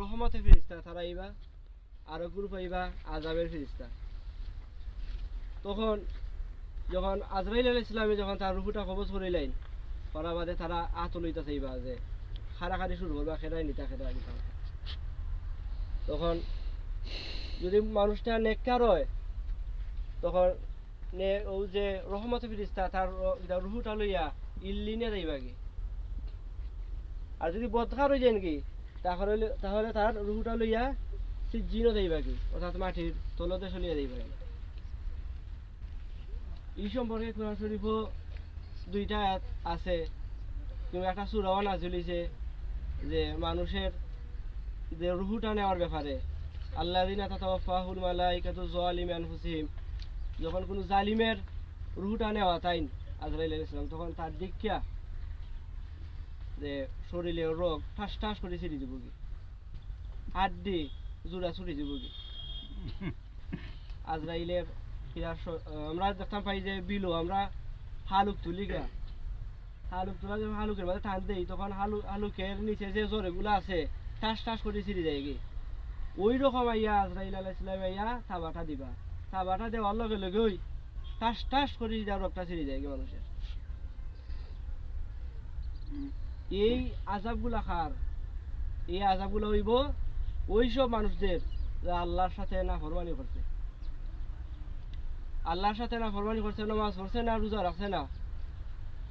রহমতের ফিরিস্তা তারা আইবা আরও গ্রুপ আইবা আজাবের ফিরিস্তা তখন যখন আজরাইল আল ইসলামে যখন তার রুহুটা কবজ করিলেন, করার বাদে তারা আত লইতা চাইবা যে খাড়াখাড়ি শুরু করবা, খেদাই নিতা খেদাই নিতা। তখন যদি মানুষটা নেককার হয়, তখন নে ও যে রহমতে ফিরিস্তা তার রুহুটা লইয়া ইল্লিনে কি? আর যদি বদকার হয়ে যায় নাকি তাহলে তাহলে তার রুহুটা লইয়া সিজিনও যাইবা কি? অর্থাৎ মাটির তলতে চলিয়া যাইবা কি? এই সম্পর্কে কোরআন শরীফও দুইটা আছে। কিন্তু একটা সুরাও না চলিছে যে মানুষের যে রুহুটা নেওয়ার ব্যাপারে। আল্লাহ দিন তাতাওয়াফাহুল মালাইকাতু যালিমি আনফুসিহিম। যখন কোনো জালিমের রুহুটা নেওয়া তাই আজরাইল আলাইহিস তখন তার দীক্ষা যে শরীরে রোগ, ঠাস ঠাস করে ছিঁড়ে দিব কি হাড্ডি, জোড়া ছুটি দিব কি আজরাইলের ফিরার আমরা দেখতাম পাই যে বিলো, আমরা হালুক তুলি গা। হালুক তোলা যখন হালুকের মাঝে টান দেই, তখন হালু, হালুকের নিচে যে জোরেগুলো আছে, ঠাস ঠাস করে ছিঁড়ে যায় কি ওই রকম আইয়া আজরাইল আলাইহিস সালাম আইয়া থাবাটা দিবা। থাবাটা দেওয়ার লগে লগে ওই ঠাস ঠাস করে যা রোগটা ছিঁড়ে যায় কি মানুষের। এই আজাবগুলা খার। এই আজাবগুলো হইব ওই সব মানুষদের আল্লাহর সাথে না ফরমানি করছে। আল্লাহর সাথে না ফরমানি করছে, নামাজ পড়ছে না, রোজা রাখছে না,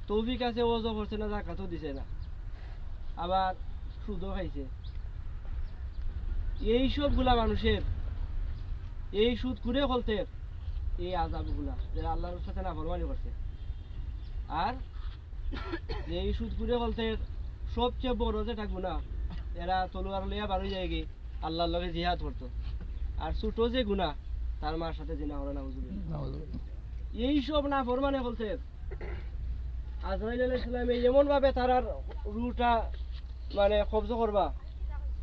তৌফিক আছে ওজো করছে না জাকাতও দিছে না, আবার সুদও খাইছে। এই সবগুলা মানুষের, এই সুদ করে ফলতে এই আজাবগুলা যারা আল্লাহর সাথে না ফরমানি করছে। আর যে এই বলতে সবচেয়ে বড় যেটা গুণা এরা তলোয়ার লইয়া বাড়ি যায় গে আল্লাহর লগে জিহাদ করতো। আর ছোট যে গুণা তার মার সাথে জিনা হলো না এই সব না ফরমানে বলতে আজরাইল এমন ভাবে তারার রুটা মানে কবজ করবা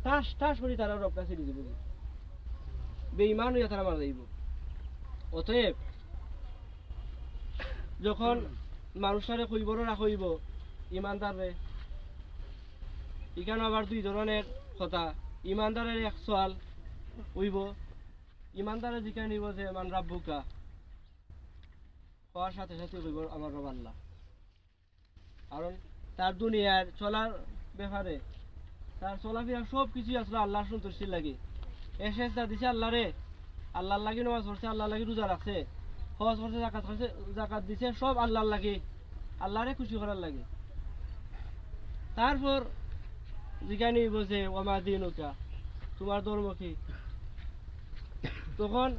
টাস টাস করে তারা ছিড়ে দিব বেঈমান হইয়া তারা মারা যাইব। অতএব যখন মানুষের কইবর রাখইব ইমানদারে এখানে আবার দুই ধরনের কথা। ইমানদারের এক সোয়াল হইব, ইমানদারে জিজ্ঞাসা নিব যে, মান রাব্বুকা। হওয়ার সাথে সাথে কইব আমার রব আল্লাহ। কারণ তার দুনিয়ার চলার ব্যাপারে, তার চলাফেরা সব কিছুই আসলে আল্লাহর সন্তুষ্টির লাগে। এসে দিছে আল্লাহ আল্লাহর লাগি নামাজ পড়ছে, আল্লাহর লাগি রোজা রাখছে। করছে, জাকাত করছে জাকাত দিছে, সব আল্লাহর লাগে। আল্লাহরে খুশি করার লাগে। তারপর ওমা তোমার ধর্ম কি? তখন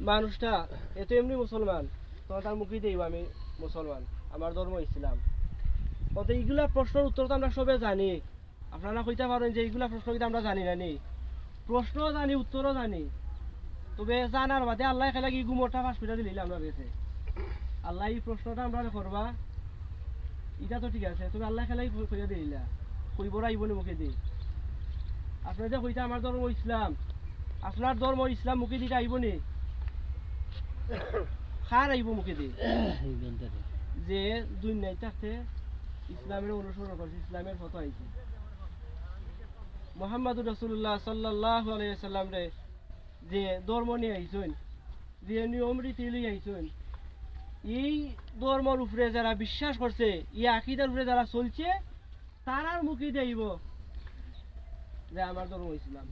মানুষটা এত এমনি মুসলমান তখন তার মুখে দেব আমি মুসলমান, আমার ধর্ম ইসলাম। কত এইগুলা প্রশ্নের উত্তর তো আমরা সবে জানি। আপনারা কইতে পারেন যে এইগুলা প্রশ্ন কিন্তু আমরা জানি না নি। প্রশ্নও জানি, উত্তরও জানি। তবে জানার বাদে আল্লাহ খেলা কি গুমরটা করে দিলে আমরা গেছে আল্লাহ এই প্রশ্নটা আমরা করবা। এটা তো ঠিক আছে তুমি আল্লাহ খেলাই কইয়া দিলা কইবর আইব নি মুখে দি আপনার যে কইতা আমার ধর্ম ইসলাম। আপনার ধর্ম ইসলাম মুখে দিতে আইব নি। খার আইব মুখে দি যে দুনিয়ায় থাকতে ইসলামের অনুসরণ করছে, ইসলামের ফটো আইছে মোহাম্মদুর রসুল্লাহ সাল্লাহ আলাইসাল্লাম রে যে ধর্ম নিয়ে আইসুন, যে নিয়ম রীতি লই আইসুন, এই ধর্মর উপরে যারা বিশ্বাস করছে, এই আকিদার উপরে যারা চলছে, তারার মুখে দেইব যে আমার ধর্ম ইসলাম।